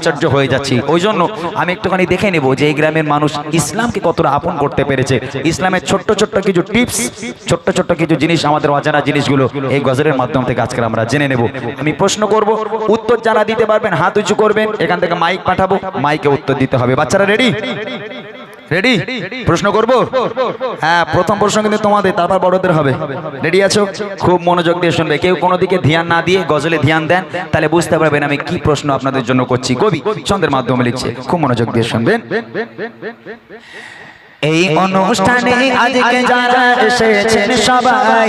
আশ্চর্য হয়ে যাচ্ছি। ওই জন্য আমি একটুখানি দেখে নেব যে এই গ্রামের মানুষ ইসলামকে কতটা আপন করতে পেরেছে। ইসলামের ছোট্ট ছোট্ট কিছু টিপস, ছোট্ট ছোট্ট কিছু জিনিস, আমাদের অজানা জিনিসগুলো এই গজলের মাধ্যম থেকে আজকে আমরা জেনে নেব। আমি প্রশ্ন করব, উত্তর যারা দিতে পারবেন, হাত উঁচু করবেন, এখান থেকে মাইক পাঠাবো, মাইকে উত্তর দিতে হবে। বাচ্চারা রেডি? রেডি প্রশ্ন করব? হ্যাঁ প্রথম প্রশ্ন কিন্তু তোমাদের তারপর বড়দের হবে। রেডি আছো? খুব মনোযোগ দিয়ে শুনবে। কেউ কোনো দিকে ধ্যান না দিয়ে গজলে ধ্যান দেন তাহলে বুঝতে পারবেন আমি কি প্রশ্ন আপনাদের জন্য করছি। কবি ছন্দের মাধ্যমে লিখছে। খুব মনোযোগ দিয়ে শুনবেন। এই অনুষ্ঠানে আজকে যারা এসেছেন সবাই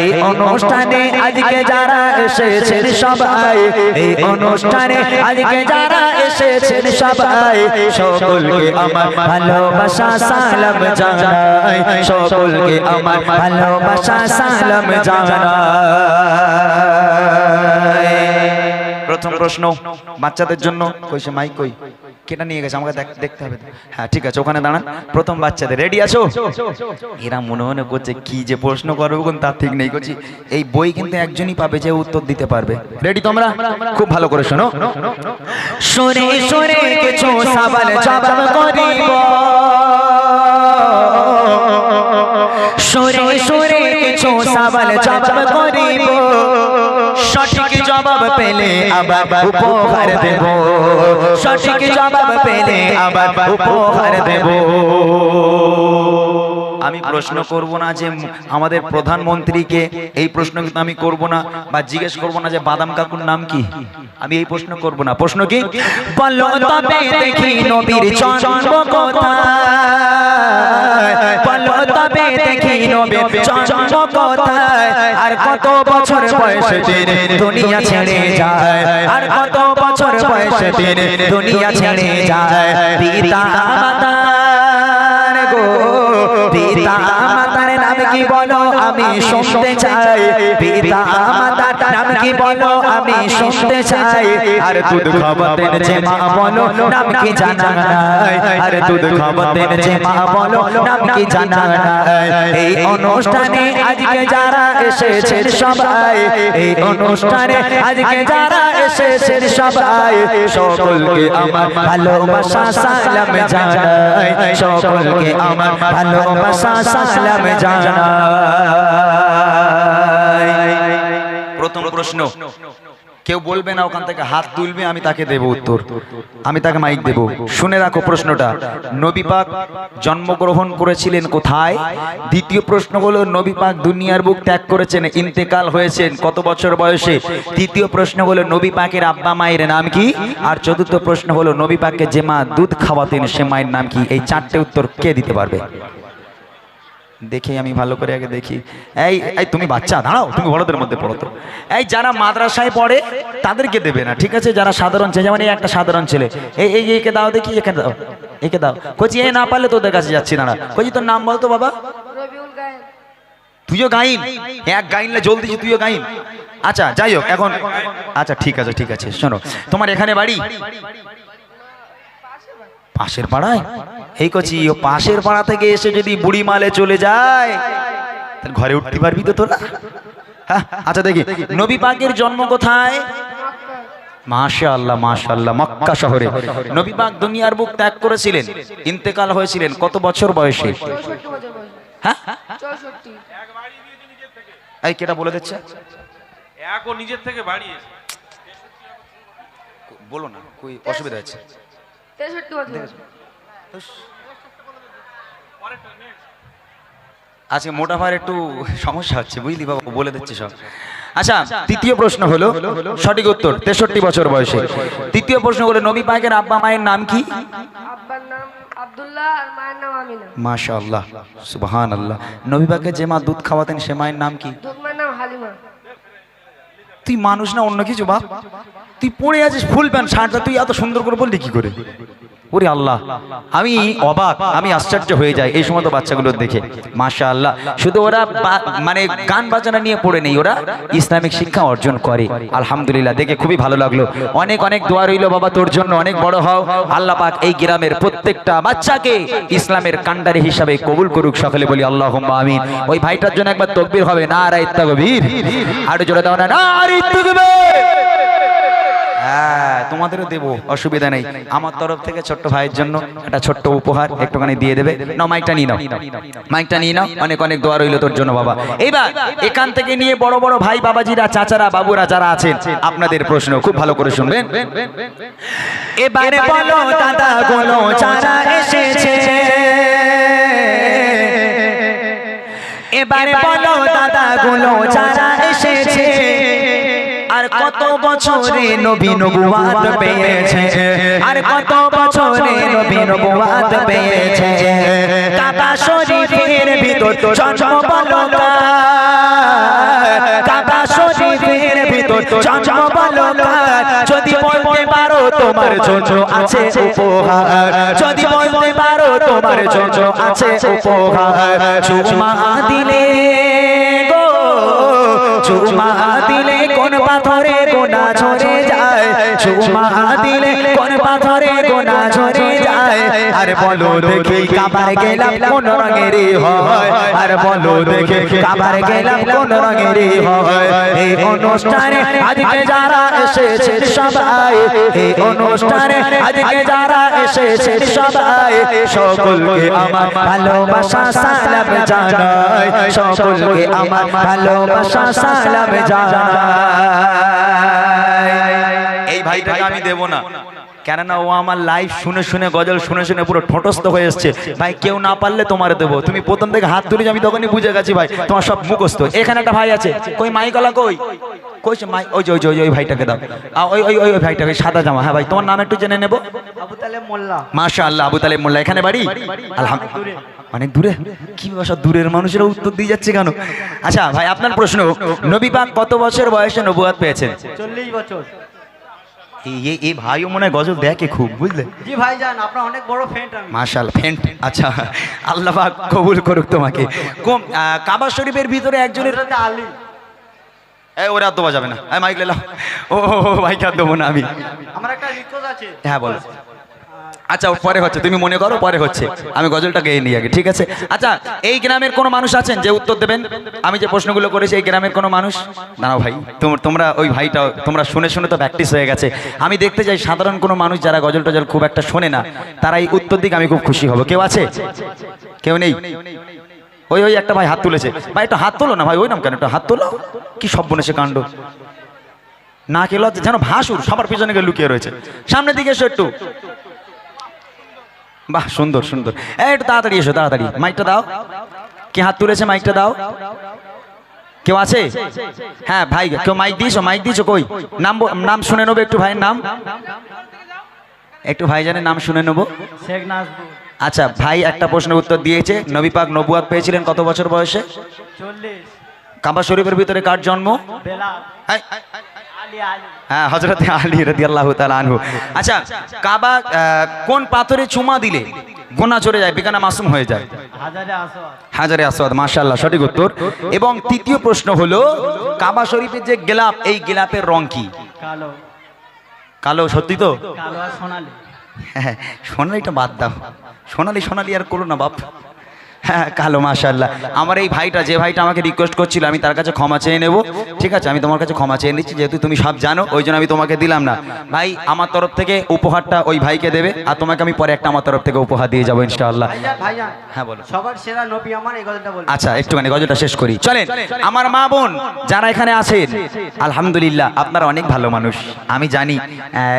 এই অনুষ্ঠানে আজকে যারা এসেছেন সবাই, এই অনুষ্ঠানে আজকে যারা এসেছেন সবাই, সকলকে আমার ভালোবাসা, সালাম জানাই। সকলকে আমার ভালোবাসা, সালাম জানাই। প্রথম প্রশ্ন, বাচ্চাদের জন্য কইছে মাইক কই? কেটা নিয়ে গেছে, আমাকে দেখ- দেখতে হবে। হ্যাঁ ঠিক আছে, ওখানে দাঁড়ান। প্রথম বাচ্চাদের রেডি আছো? এরা মনে মনে করছে, কি যে প্রশ্ন করব কোন তার ঠিক নেই, করছি। এই বই কিন্তু একজনই পাবে যে উত্তর দিতে পারবে। রেডি তোমরা? খুব ভালো করে শোনো। সঠিক পেলে আবার উপহার দেব। সঠিক জবাব পেলে আবার উপহার দেব। আমি প্রশ্ন করব না যে আমাদের প্রধানমন্ত্রীকে এই প্রশ্ন কিন্তু আমি করব না বা জিজ্ঞেস করব না যে বাদাম কাকুর নাম কি? আমি এই প্রশ্ন করব না। প্রশ্ন কি? আর দুনিয়া ছেড়ে যায়। আর কত বছর বয়সে দুনিয়া ছেড়ে যায়। পিতা মাতার গো মাতার নাম কি বলো? আমি শুনতে চাই। পিতা মাতার নাম কি বলো? আমি শুনতে চাই। আর দুধ খাওয়াতেন যে মা বলো, নাম কি জানা নাই? আর দুধ খাওয়াতেন যে মা বলো, নাম কি জানা নাই? এই অনুষ্ঠানে আজকে যারা এসেছেন সবাই, এই অনুষ্ঠানে আজকে যারা এসেছেন সবাই, সকলকে আমার ভালোবাসা, সালাম জানাই। সকলকে আমার ভালোবাসা, সালাম জানাই। প্রথম প্রশ্ন, কেউ বলবে না ওখান থেকে হাত তুলবে, আমি তাকে দেব উত্তর। আমি তাকে মাইক দেব। শুনে রাখো প্রশ্নটা। নবী পাক জন্মগ্রহণ করেছিলেন কোথায়? দ্বিতীয় প্রশ্ন হলো নবী পাক দুনিয়ার বুক ত্যাগ করেছেন, ইন্তেকাল হয়েছেন, কত বছর বয়সে? তৃতীয় প্রশ্ন হলো নবী পাকের আব্বা মায়ের নাম কি? আর চতুর্থ প্রশ্ন হলো নবী পাককে যে মা দুধ খাওয়াতেন, সে মায়ের নাম কি? এই চারটে উত্তর কে দিতে পারবে? দেখে আমি ভালো করে আগে দেখি। এই এই তুমি বাচ্চা দাঁড়াও তুমি বড়দের মধ্যে পড়ো তো। এই যারা মাদ্রাসায় পড়ে তাদেরকে দেবে না ঠিক আছে? যারা সাধারণ ছেলে যেমন এই একটা সাধারণ ছেলে। এই এই একে দাও দেখি একে দাও একে দাও। কচি এ না পারলে তোদের কাছে যাচ্ছি দাঁড়া। কচি তোর নাম বলতো বাবা। তুইও গাইন? এক গাইনলে জল দিছি তুইও গাইন। আচ্ছা যাই হোক এখন আচ্ছা ঠিক আছে ঠিক আছে শোনো। তোমার এখানে বাড়ি? পাশের পাড়ায়? এই কচি ও পাশের পাড়া থেকে এসে যদি বুড়ি মালে চলে যায় তাহলে ঘরে উঠতে পারবি তো তোরা? হ্যাঁ? আচ্ছা দেখি নবী পাকের জন্ম কোথায়? মক্কা শহরে। নবী পাক দুনিয়ার বুক ত্যাগ করেছিলেন ইন্তেকাল হয়েছিলেন কত বছর বয়সে? হ্যাঁ? এই কেটা বলে দিচ্ছে? নিজের থেকে বাড়িয়েছে। বলো না কই অসুবিধা আছে তেষট্টি বছর আজকে একটু সমস্যা হচ্ছে বুঝলি বাবা? বলে দিচ্ছি সব। আচ্ছা তৃতীয় প্রশ্ন হলো সঠিক উত্তর তেষট্টি বছর বয়সে। তৃতীয় প্রশ্ন হলো নবী পাকের আব্বা মায়ের নাম কি? আব্বার নাম আব্দুল্লাহ আর মায়ের নাম আমিনা। মাশা আল্লাহ নবী পাকে যে মা দুধ খাওয়াতেন সে মায়ের নাম কি দুধ মায়ের নাম হালিমা তুই মানুষ না, অন্য কিছু বা তুই পড়ে আছিস, ফুল প্যান্ট, শার্টটা তুই এত সুন্দর করে বললি কি করে? ওরে আল্লাহ, আমি অবাক, আমি আশ্চর্য হয়ে যাই এই সমস্ত বাচ্চাগুলো দেখে। মাশা আল্লাহ শুধু ওরা মানে গান বাজনা নিয়ে পড়ে নেই, ওরা ইসলামিক শিক্ষা অর্জন করে। আলহামদুলিল্লাহ, দেখে খুবই ভালো লাগল। অনেক অনেক দোয়া রইল, বাবা, তোর জন্য অনেক বড় হও। আল্লাহ পাক এই গ্রামের প্রত্যেকটা বাচ্চাকে ইসলামের কান্ডারি হিসাবে কবুল করুক সকলে বলি আল্লাহ আমিন। ওই ভাইটার জন্য একবার তকবির হবে না আর ইত্তাগবীর আরও জোরে দাও না আর হ্যাঁ তোমাদেরও দেবো, অসুবিধা নেই। আমার তরফ থেকে ছোট্ট ভাইয়ের জন্য একটা ছোট্ট উপহার, একটুখানি দিয়ে দেবে। নাও, মাইকটা নিয়ে নাও। মাইকটা নিয়ে নাও, অনেক অনেক দোয়া রইল তোর জন্য, বাবা। এবার এখান থেকে নিয়ে বড় বড় ভাই বাবাজিরা, চাচারা, বাবুরা যারা আছেন, আপনাদের প্রশ্ন খুব ভালো করে শুনবেন। এবারে বলো, দাদা গুলো চারা এসেছে। এবারে বলো, দাদা গুলো যারা এসেছে। আর কত বছরে নবী নবুয়াত পেয়েছে? আর কত বছরে নবী নবুয়াত পেয়েছে? কাবা শরীফের ভিতর জন্ম বলো কার? কাবা শরীফের ভিতর জন্ম বলো কার? যদি বলতে পারো তোমার জন্য আছে উপহার। যদি বলতে পারো তোমার জন্য আছে উপহার। চুমা দিলে গো চুমা দিলে কোন পাথরে গোনা ছড়ে যায়। চুমা দিলে কোন পাথরে আর বলো দেখি কাবার গেলাম কোন রঙেরই হয়। আর বলো দেখি কাবার গেলাম কোন রঙেরই হয়। এই অনুষ্ঠানে আজকে যারা এসেছে সবাই। এই অনুষ্ঠানে আজকে যারা এসেছে সবাই। সকলকে আমার ভালোবাসা সালাম জানাই। সকলকে আমার ভালোবাসা সালাম জানাই। এই ভাইটাকে আমি দেব না। কেননা ও আমার লাইভ শুনে শুনে গজল শুনে শুনে পুরো ঠোঁটস্থ হয়ে এসছে। ভাই কেউ না পারলে তোমার দেবো। তুমি প্রথম থেকে হাত তুলে আমি তখনই বুঝে গেছি ভাই তোমার সব মুখস্থ। এখানে একটা ভাই আছে। কই মাইকলা কই? মাই ওই যে ওই যে ওই ভাইটাকে দাও। ওই ওই ওই ভাইটাকে সাদা জামা। হ্যাঁ ভাই তোমার নাম একটু জেনে নেব? আবু তালেব মোল্লা। মাশা আল্লাহ আবু তালেব মোল্লা। এখানে বাড়ি? আলহামদুলিল্লাহ অনেক দূরে। কি বাসা দূরের মানুষেরা উত্তর দিয়ে যাচ্ছে কেন? আচ্ছা ভাই আপনার প্রশ্ন নবী পাক কত বছর বয়সে নবুয়াত পেয়েছেন? চল্লিশ বছর। এই ভাইও মনে হয় গজল দেখে খুব বুঝলে? জি ভাই যান আপনার অনেক বড় ফ্রেন্ড আমি। মাশাল ফেন্ট আচ্ছা আল্লাহ পাক কবুল করুক তোমাকে। কম কাবা শরীফের ভিতরে একজনের আলী। ওরা আর দেওয়া যাবে না। মাইক লেলাও ও ও, ও, ভাই কার দেবো না আমি। আমার একটা রিকোয়েস্ট আছে। হ্যাঁ বলো। আচ্ছা পরে হচ্ছে, তুমি মনে করো পরে হচ্ছে। আমি গজলটা গেয়ে নিই আগে, ঠিক আছে? আচ্ছা এই গ্রামের কোনো মানুষ আছেন যে উত্তর দেবেন? আমি যে প্রশ্নগুলো করেছি, এই গ্রামের কোনো মানুষ? দাঁড়াও ভাই, তোম- তোমরা ওই ভাইটা, তোমরা শুনে শুনে তো প্র্যাকটিস হয়ে গেছে। আমি দেখতে চাই সাধারণ কোনো মানুষ যারা গজল টজল খুব একটা শোনে না, তারা এই উত্তর দিকে আমি খুব খুশি হব। কেউ আছে? কেউ নেই? ওই ওই একটা ভাই হাত তুলেছে। ভাই, একটু হাত তোলো না ভাই, ওই নাম কেন? একটু হাত তোলো। কি সব বনেছে কাণ্ড? না কে লজ্জা, যেন ভাসুর সবার পিছনে গিয়ে লুকিয়ে রয়েছে। সামনের দিকে এসো একটু। বাহ সুন্দর সুন্দর। এই একটু তাড়াতাড়ি এসো তাড়াতাড়ি। মাইকটা দাও। কে হাত তুলেছে মাইকটা দাও। কেউ আছে? হ্যাঁ ভাই কেউ মাইক দিয়েছ? মাইক দিয়েছ কই? নাম নাম শুনে নেব একটু ভাইয়ের নাম। একটু ভাইজানের নাম শুনে নেব। শেখ নাজবুল। আচ্ছা ভাই একটা প্রশ্নের উত্তর দিয়েছে। নবী পাক নবুয়াত পেয়েছিলেন কত বছর বয়সে? কাবা শরীফের ভিতরে কার জন্ম? হ্যাঁ, হজরত আলী রাদিয়াল্লাহু তাআলা আনহু। আচ্ছা কাবা কোন পাথরে চুমা দিলে গোনা চলে যায় বেগানা মাসুম হয়ে যায়? হাজারে আসওয়াদ। আসওয়াদ সঠিক উত্তর। এবং তৃতীয় প্রশ্ন হলো কাবা শরীফের যে গেলাপ এই গেলাপের রং কি? কালো। কালো সত্যি তো? সোনালি। হ্যাঁ সোনালিটা বাদ দাও। সোনালি সোনালি আর করো না বাপ। হ্যাঁ কালো মাশাল্লাহ আমার এই ভাইটা যে ভাইটা আমাকে রিকোয়েস্ট করছিল আমি তার কাছে ক্ষমা চেয়ে নেব। ঠিক আছে আমি তোমার কাছে ক্ষমা চেয়ে নিচ্ছি যেহেতু তুমি সব জানো ওই জন্য আমি তোমাকে দিলাম না। ভাই আমার তরফ থেকে উপহারটা ওই ভাইকে দেবে আর তোমাকে আমি পরে একটা আমার তরফ থেকে উপহার দিয়ে যাব ইনশাআল্লাহ। হ্যাঁ বলো। সবার সেরা নবী আমার এই কথাটা বলব আচ্ছা একটুখানি গজলটা শেষ করি। চলেন আমার মা বোন যারা এখানে আছেন আলহামদুলিল্লাহ আপনারা অনেক ভালো মানুষ আমি জানি।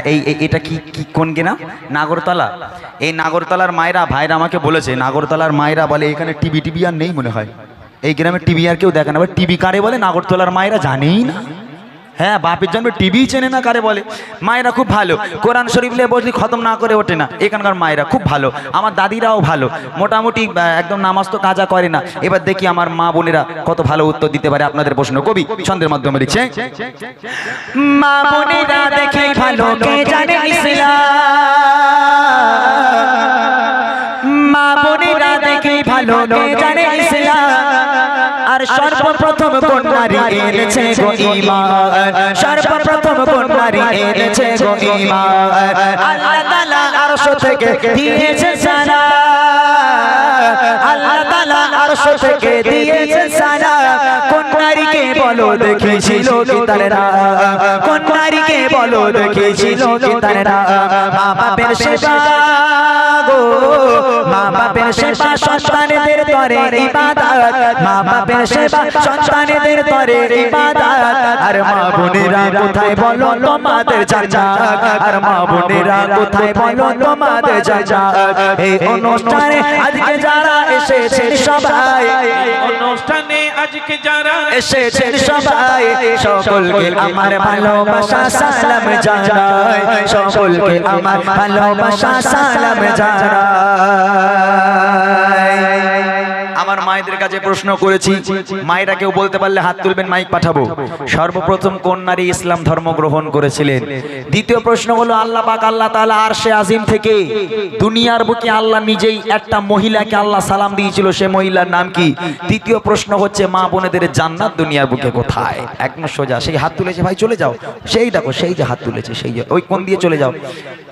এই এই- এটা কি কি কোন গেনা নাগরতলা। এই নাগরতলার মায়েরা ভাইরা আমাকে বলেছে নাগরতলার মায়েরা বলে এখানে টিভি টিভি আর নেই মনে হয়। এই গ্রামে টিভি আর কেউ দেখে না। টিভি কারে বলে? নাগরতলার মায়েরা জানেই না। হ্যাঁ বাপের জন্মে টিভি চেনে না কারে বলে? মায়েরা খুব ভালো। কোরআন শরীফ নিয়ে বসলি খতম না করে ওঠে না। এখানকার মায়েরা খুব ভালো। আমার দাদিরাও ভালো। মোটামুটি একদম নামাজ তো কাজা করে না। এবার দেখি আমার মা বোনেরা কত ভালো উত্তর দিতে পারে আপনাদের প্রশ্ন। কবি, ছন্দের মাধ্যমে লিখছে মা বোনেরা দেখে ভালো কে জানে ইসলাম কে জানে ইসলাম? আর সর্বপ্রথম কোন নারী এনেছে গো ঈমান সর্বপ্রথম কোন নারী এনেছে গো ঈমান আল্লাহ তাআলা আরশ থেকে দিয়েছে সারা আল্লাহ তাআলা আরশ থেকে দিয়েছে কোন নারীকে বলো দেখেছিল কি তার কোন নারীকে বলো দেখেছিল কি তার মা বাপের সেবা গো। মা বাপের সেবা সন্তানদের তরে ইবাদত। মা বাপের সেবা সন্তানদের তরে ইবাদত। আর মা বোনেরা কোথায় বলো তোমাদের জান্নাত? আর মা বোনেরা কোথায় বলো তোমাদের জান্নাত? এই অনুষ্ঠানে আজকে যারা এসেছেন সবাই অনুষ্ঠানে আজকে যারা এসেছেন সবাই সকলকে আমার ভালোবাসা সালাম জানাই। সকলকে আমার ভালোবাসা সালাম জানাই। মায়েদের কাছে প্রশ্ন করেছি, মায়েরা কেউ বলতে পারলে হাত তুলবেন, মাইক পাঠাবো। সর্বপ্রথম কোন নারী ইসলাম ধর্ম গ্রহণ করেছিলেন? দ্বিতীয় প্রশ্ন হলো, আল্লাহ পাক, আল্লাহ তাআলা আরশে আজিম থেকে দুনিয়ার বুকে আল্লাহ নিজেই একটা মহিলাকে আল্লাহ সালাম দিয়েছিল, সে মহিলার নাম কি? তৃতীয় প্রশ্ন হচ্ছে, মা বোনেদের জান্নাত দুনিয়ার বুকে কোথায়? একদম সোজা সেই হাত তুলেছে? ভাই, চলে যাও। সেই দেখো, সেই যে হাত তুলেছে, সেই যে, ওই কোন দিয়ে চলে যাও?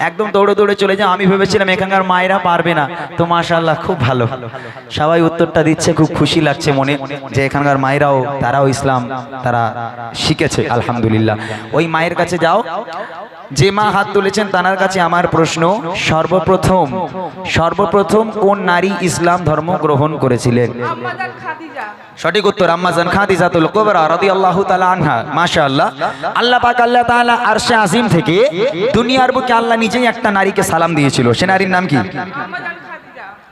একদম দৌড়ে দৌড়ে চলে যাও। আমি ভেবেছিলাম, এখানকার মায়েরা পারবে না। তো মাশাআল্লাহ, খুব ভালো। সবাই উত্তরটা দিচ্ছে খুব খুশি লাগছে মনে যে এখানকার মায়েরাও, তারাও ইসলাম, তারা শিখেছে, আলহামদুলিল্লাহ। ওই মায়ের কাছে যাও। যে মা হাত তুলেছেন, তার কাছে আমার প্রশ্ন, সর্বপ্রথম সর্বপ্রথম কোন নারী ইসলাম ধর্ম গ্রহণ করেছিলেন? সঠিক উত্তর, আম্মাজান খাদিজাতুল কুবরা রাদিয়াল্লাহু তাআলা আনহা, মাশাআল্লাহ। আল্লাহ পাক, আল্লাহ তাআলা আরশে আজিম থেকে দুনিয়ার বুকে আল্লাহ নিজেই একটা নারীকে সালাম দিয়েছিল। সে নারীর নাম কি?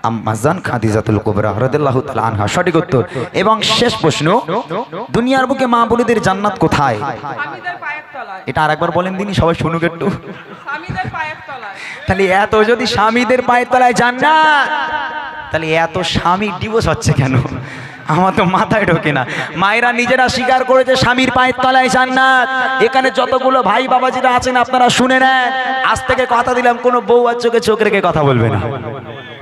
আম্মাজান খাদিজা আম্মাজান খাদিজাতুল কুবরা রাদিয়াল্লাহু তাআলা আনহা। সঠিক উত্তর। এবং শেষ প্রশ্ন দুনিয়ার বুকে মা বোনেদের জান্নাত কোথায়? স্বামীদের পায়ের তলায়। এটা আরেকবার বলেন দিনই সবাই শুনুক একটু। স্বামীদের পায়ের তলায়। তাহলে এত যদি স্বামীদের পায়ের তলায় জান্নাত তাহলে এত স্বামী ডিভোর্স হচ্ছে কেন? আমার তো মাথায় ঢোকে না। মায়েরা নিজেরা স্বীকার করেছে স্বামীর পায়ের তলায় জান্নাত। এখানে যতগুলো ভাই বাবাজিরা আছেন আপনারা শুনে নেন। আজ থেকে কথা দিলাম কোনো বউ আর চোখে চোখ রেখে কথা বলবে না।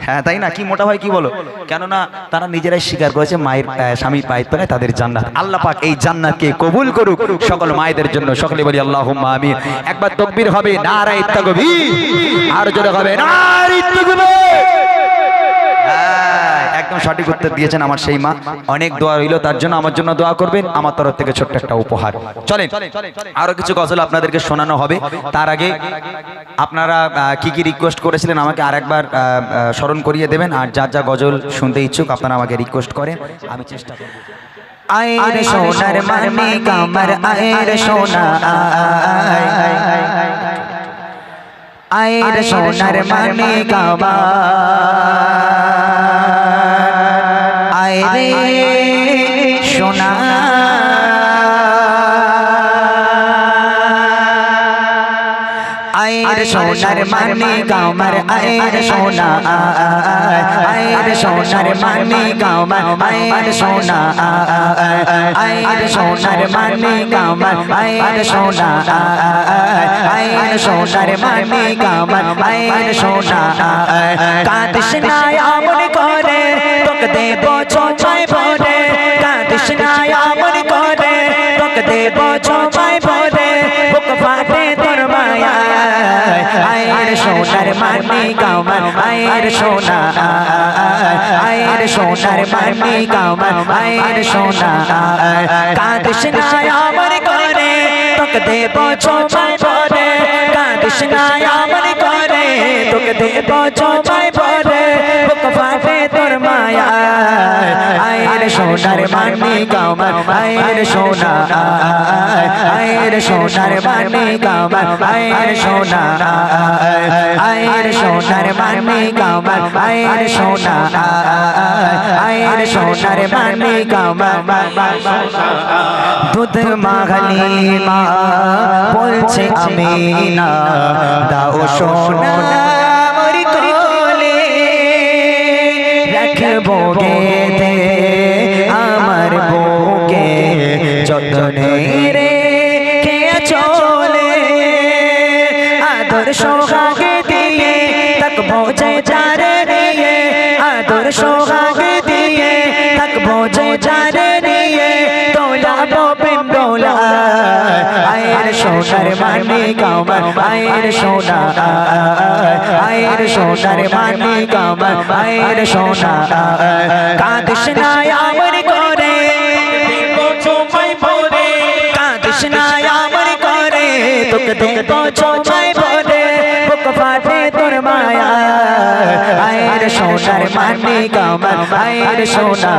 হ্যাঁ তাই না? কি মোটা ভাই কি বলো? কেননা তারা নিজেরাই স্বীকার করেছে মায়ের স্বামী পায়ের তলায় তাদের জান্নাত। আল্লাহ পাক এই জান্নাতকে কবুল করুক সকল মায়েদের জন্য। সকলে বলি আল্লাহ আমিন। একবার তকবির হবে নারায় তাকবীর। আর জোরে হবে নারী হ্যাঁ, একদম সঠিক উত্তর দিয়েছেন আমার সেই মা। অনেক দোয়া রইল তার জন্য আমার জন্য দোয়া করবেন। আমার তরফ থেকে ছোট্ট একটা উপহার। চলেন আরও কিছু গজল আপনাদেরকে শোনানো হবে। তার আগে আপনারা কি কি রিকোয়েস্ট করেছিলেন আমাকে আরেকবার স্মরণ করিয়ে দেবেন। আর যার যা গজল শুনতে ইচ্ছুক আপনারা আমাকে রিকোয়েস্ট করেন। আমি চেষ্টা করব। আয়ের সোনার মানে কামার আয়ের সোনা। আয়ের সোনার মানে কামার আয় রে, সোনা। আয়ের সোনার মানে কামার আয়ের সোনা। আয়ের সোনার মানে কামার আয়ের সোনা। আয়ের সোনার মানে কামার আয়ের সোনা। আয়ের সোনার মানে কামার আয়ের সোনা। কাঁদিস না আমন করে। তোকে দেব ছয় ভরে। কাঁদিস না আমন করে। তোকে দেব ছয় ভরে। বুক ফাটে তোর মায়া আয়ের সোনার মানে কামার আয়ের সোনা আয়ের সোনার মানে কামার আয়ের সোনা কাঁদিস না আমন করে। তোকে দেব ছয় ভরে। কাঁদিস না আমন তোকে দেব ছয় ভরে বুক ফাটে তোর মায়া আয়ের সোনার মানে কামার আয়ের সোনা আয়ের সোনার মানে কামার আয়ের সোনা আয়ের সোনার মানে কামার আয়ের সোনা আয়ের সোনার মানে কামার মা বলছে আমি না দাও সোনা মোর কোলে রাখব গেতে আমার বুকে যতনে রে কে চলে আদর সোহাগে দিয়ে তক বোঝে যারে নিয়ে। আদর সোহাগে সোনার মানে কামার আয়ের সোনা আয়ের সোনার মানে কামার আয়ের সোনা কাঁদিস না আমার করে কাঁদিস না আমার করে তোকে দেব চোমাই সোনার মানে কামার আয়ের সোনা,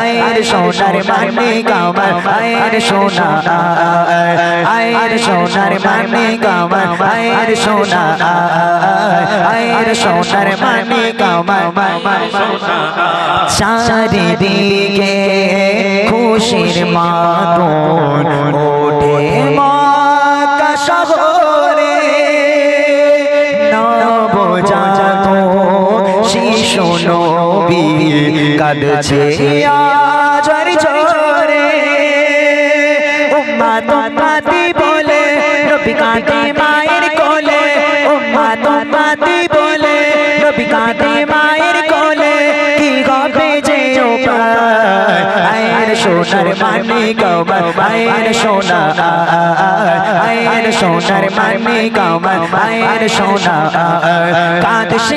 আয়ের সোনার মানে কামার আয়ের সোনা, আয়ের সোনার মানে কামার আয়ের সোনা, আয়ের সোনার মানে কামার চারিদিকে খুশির মাতন কাঁদছে। আজর জোরে উম্মা তোমাতি বলে নবী কাঁদে মায়ের কোলে। উম্মা তোমাতি বলে নবী কাঁদে মায়ের কোলে। কি হবে যে আয়ের সোনার মানে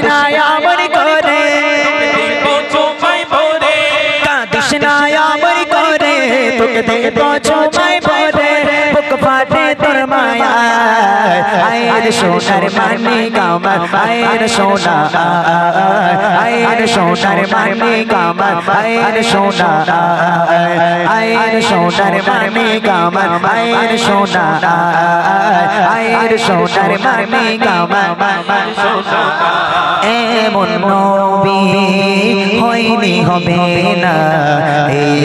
না আমার করে দেব চোমাই ভরে বুক ফাটে তোর মায়া আয়ের সোনার মানে কামার আয়ের সোনা আয়ের সোনার মানে কামার আয়ের সোনা আয়ের সোনার মানে কামার আয়ের সোনা আয়ের সোনার মানে কামার এমন নবী হয়নি হবে না। এই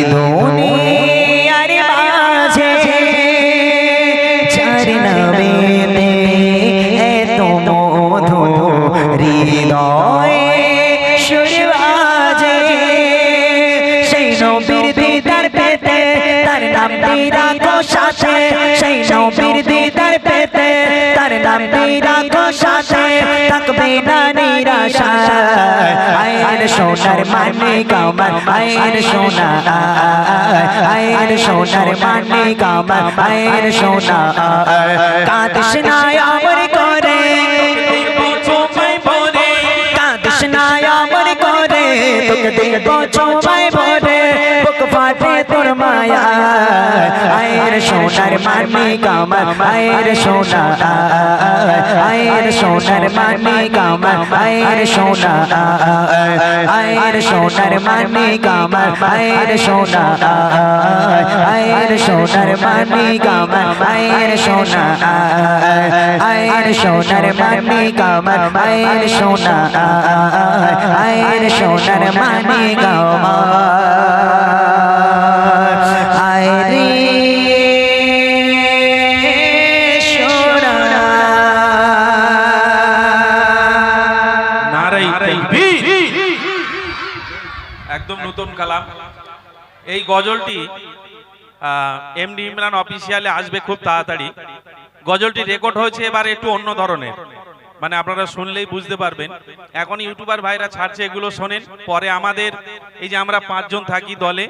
সোনার মানে কামার আয়ের সোনা আয়ের সোনার মানে কামার আয়ের সোনা। কাঁদিস না আমার করে কাঁদিস না আমার করে তোকে দেখব মায়া, আয়ের সোনার মানে কামার আয়ের সোনা, আয়ের সোনার মানে কামার আয়ের সোনা, আয়ের সোনার মানে কামার আয়ের সোনা, আয়ের সোনার মানে কামার আয়ের সোনা, আয়ের সোনার মানে কামার আয়ের সোনা, আয়ের সোনার মানে কামার এই গজলটি এমডি ইমরান অফিসিয়ালে আসবে খুব তাড়াতাড়ি। গজলটি রেকর্ড হয়েছে এবার একটু অন্য ধরনের। মানে আপনারা শুনলেই বুঝতে পারবেন। এখন ইউটিউবার ভাইরা ছাড়ছে এগুলো শোনেন। পরে আমাদের, এই যে আমরা পাঁচজন থাকি দলে।